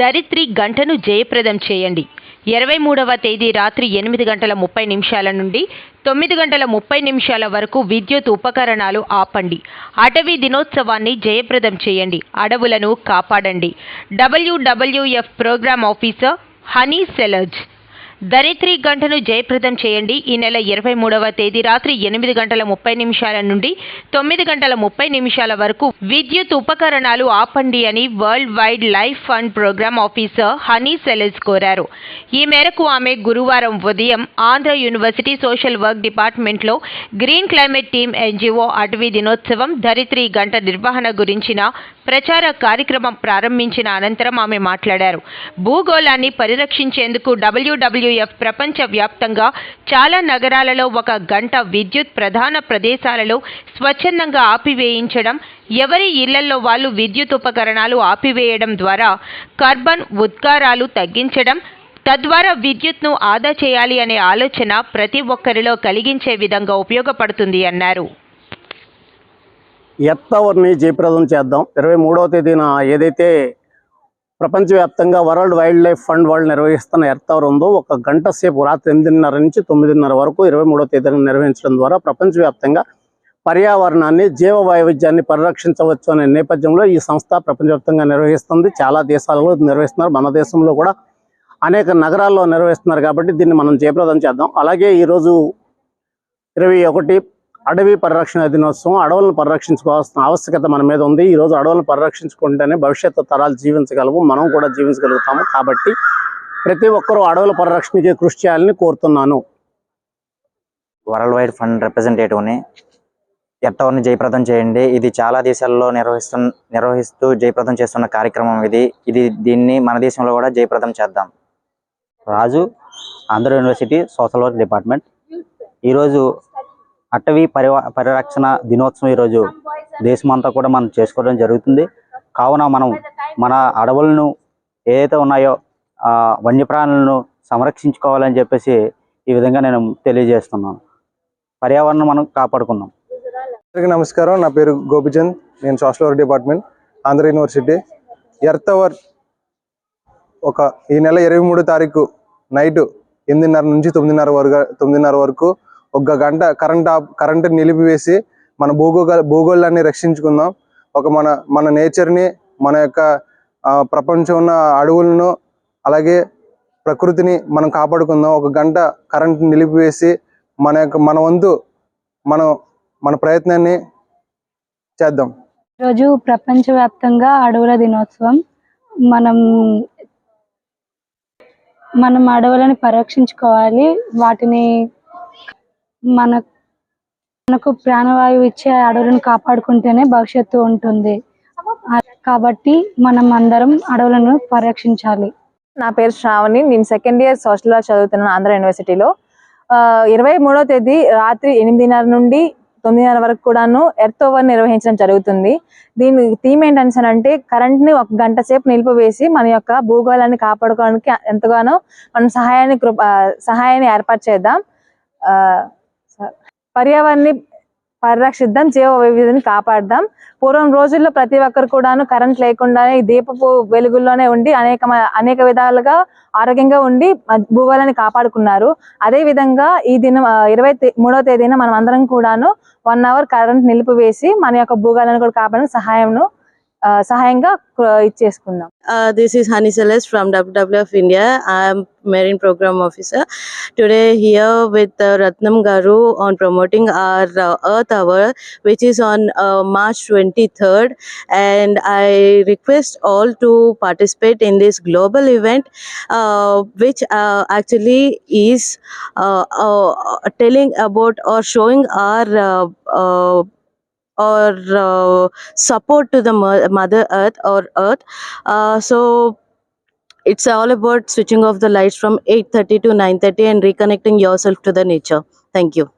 దరిత్రి గంటను జయప్రదం చేయండి. ఇరవై మూడవ తేదీ రాత్రి ఎనిమిది గంటల ముప్పై నిమిషాల నుండి తొమ్మిది గంటల ముప్పై నిమిషాల వరకు విద్యుత్ ఉపకరణాలు ఆపండి. అటవీ దినోత్సవాన్ని జయప్రదం చేయండి. అడవులను కాపాడండి. డబ్ల్యూడబ్ల్యూఎఫ్ ప్రోగ్రామ్ ఆఫీసర్ హనీ సెలర్జ్ దరిత్రి గంటను జయప్రదం చేయండి. ఈ నెల ఇరవై మూడవ తేదీ రాత్రి ఎనిమిది గంటల ముప్పై నిమిషాల నుండి తొమ్మిది గంటల ముప్పై నిమిషాల వరకు విద్యుత్ ఉపకరణాలు ఆపండి అని world wide life fund program officer Honey Seles కోరారు. ఈ మేరకు ఆమె గురువారం ఉదయం ఆంధ్ర యూనివర్సిటీ సోషల్ వర్క్ డిపార్ట్మెంట్లో గ్రీన్ క్లైమేట్ టీమ్ ఎన్జిఓ అటవీ దినోత్సవం ధరిత్రి గంట నిర్వహణ గురించిన ప్రచార కార్యక్రమం ప్రారంభించిన అనంతరం ఆమె మాట్లాడారు. భూగోళాన్ని పరిరక్షించేందుకు డబ్ల్యూడబ్ల్యూ ప్రపంచ వ్యాప్తంగా చాలా నగరాలలో ఒక గంట విద్యుత్ ప్రధాన ప్రదేశాలలో స్వచ్ఛందంగా ఆపివేయించడం ఎవరి ఇళ్ళలో వాళ్ళు విద్యుత్ ఉపకరణాలు ఆపివేయడం ద్వారా కార్బన్ ఉద్గారాలు తగ్గించడం తద్వారా విద్యుత్ను ఆదా చేయాలి అనే ఆలోచన ప్రతి ఒక్కరిలో కలిగించే విధంగా ఉపయోగపడుతుంది అన్నారు. ఎత్తవర్ని జయప్రదం చేద్దాం. ఇరవై మూడవ తేదీన ఏదైతే ప్రపంచవ్యాప్తంగా వరల్డ్ వైల్డ్ లైఫ్ ఫండ్ వాళ్ళు నిర్వహిస్తున్న ఎర్త్ అవర్ ఉందో ఒక గంట సేపు రాత్రి ఎనిమిదిన్నర నుంచి తొమ్మిదిన్నర వరకు ఇరవై మూడో తేదీన నిర్వహించడం ద్వారా ప్రపంచవ్యాప్తంగా పర్యావరణాన్ని జీవ వైవిధ్యాన్ని పరిరక్షించవచ్చు అనే నేపథ్యంలో ఈ సంస్థ ప్రపంచవ్యాప్తంగా నిర్వహిస్తుంది. చాలా దేశాలలో నిర్వహిస్తున్నారు. మన దేశంలో కూడా అనేక నగరాల్లో నిర్వహిస్తున్నారు కాబట్టి దీన్ని మనం జయప్రదం చేద్దాం. అలాగే ఈరోజు ఇరవై ఒకటి అడవి పరిరక్షణ దినోత్సవం అడవులను పరిరక్షించుకోవాల్సిన ఆవశ్యకత మన మీద ఉంది. ఈ రోజు అడవులను పరిరక్షించుకుంటేనే భవిష్యత్తు తరాలు జీవించగలవు మనం కూడా జీవించగలుగుతాము. కాబట్టి ప్రతి ఒక్కరూ అడవుల పరిరక్షణకి కృషి చేయాలని కోరుతున్నాను. వరల్డ్ వైడ్ ఫండ్ రిప్రజెంటేటివ్ని ఎట్టవర్ని జయప్రదం చేయండి. ఇది చాలా దేశాల్లో నిర్వహిస్తు నిర్వహిస్తూ జయప్రదం చేస్తున్న కార్యక్రమం ఇది. ఇది దీన్ని మన దేశంలో కూడా జయప్రదం చేద్దాం. Raju Andhra university social work department. ఈరోజు అటవీ పరివా పరిరక్షణ దినోత్సవం ఈరోజు దేశమంతా కూడా మనం చేసుకోవడం జరుగుతుంది. కావున మనం మన అడవులను ఏదైతే ఉన్నాయో ఆ వన్యప్రాణులను సంరక్షించుకోవాలని చెప్పేసి ఈ విధంగా నేను తెలియజేస్తున్నాను. పర్యావరణం మనం కాపాడుకుందాం. అందరికీ నమస్కారం. నా పేరు గోపిచంద్. నేను social work department Andhra university. Earth hour ఒక ఈ నెల ఇరవై మూడో తారీఖు నైట్ ఎనిమిదిన్నర నుంచి తొమ్మిదిన్నర వరకు తొమ్మిదిన్నర వరకు ఒక గంట కరెంట్ కరెంటు కరెంట్ నిలిపివేసి మన భూగోళ భూగోళాన్ని రక్షించుకుందాం. ఒక మన మన నేచర్ని మన యొక్క ప్రపంచం ఉన్న అడవులను అలాగే ప్రకృతిని మనం కాపాడుకుందాం. ఒక గంట కరెంట్ నిలిపివేసి మన యొక్క మన వంతు మనం మన ప్రయత్నాన్ని చేద్దాం. ఈరోజు ప్రపంచవ్యాప్తంగా అడవుల దినోత్సవం. మనం మనం అడవులను పరిరక్షించుకోవాలి. వాటిని మన మనకు ప్రాణవాయువు ఇచ్చే అడవులను కాపాడుకుంటేనే భవిష్యత్తు ఉంటుంది. కాబట్టి మనం అందరం అడవులను పరిరక్షించాలి. నా పేరు శ్రావణి. నేను సెకండ్ ఇయర్ సోషల్ వర్క్ చదువుతున్నాను ఆంధ్ర యూనివర్సిటీలో ఇరవై మూడో తేదీ రాత్రి ఎనిమిదిన్నర నుండి తొమ్మిదిన్నర వరకు కూడాను ఎర్త్ ఓవర్ నిర్వహించడం జరుగుతుంది. దీని థీమ్ ఏంటంటే కరెంట్ని ఒక గంట సేపు నిలిపివేసి మన యొక్క భూగోళాన్ని కాపాడుకోవడానికి ఎంతగానో మనం సహాయాన్ని సహాయాన్ని ఏర్పాటు చేద్దాం. ఆ, పర్యావరణాన్ని పరిరక్షిద్దాం జీవ వైవిధ్యాన్ని కాపాడదాం. పూర్వం రోజుల్లో ప్రతి ఒక్కరు కూడాను కరెంట్ లేకుండానే దీపపు వెలుగుల్లోనే ఉండి అనేక అనేక విధాలుగా ఆరోగ్యంగా ఉండి భూగోళాన్ని కాపాడుకున్నారు. అదే విధంగా ఈ దినం ఇరవై తే- మూడవ తేదీన మనం అందరం కూడాను వన్ అవర్ కరెంట్ నిలిపివేసి మన యొక్క భూగోళాన్ని కూడా కాపాడడానికి సహాయంను సహాయంగా కృ- ఇచ్చేసుకుందాం Uh, this is Hani Celeste from WWF India. I'm Marine Program Officer. Today here with uh, Ratnam Garu on promoting our uh, Earth Hour, which is on uh, March 23rd. And I request all to participate in this global event, uh, which uh, actually is or uh, support to the mo- mother earth or earth. Uh, so it's all about switching off the lights from 8:30 to 9:30 and reconnecting yourself to the nature. Thank you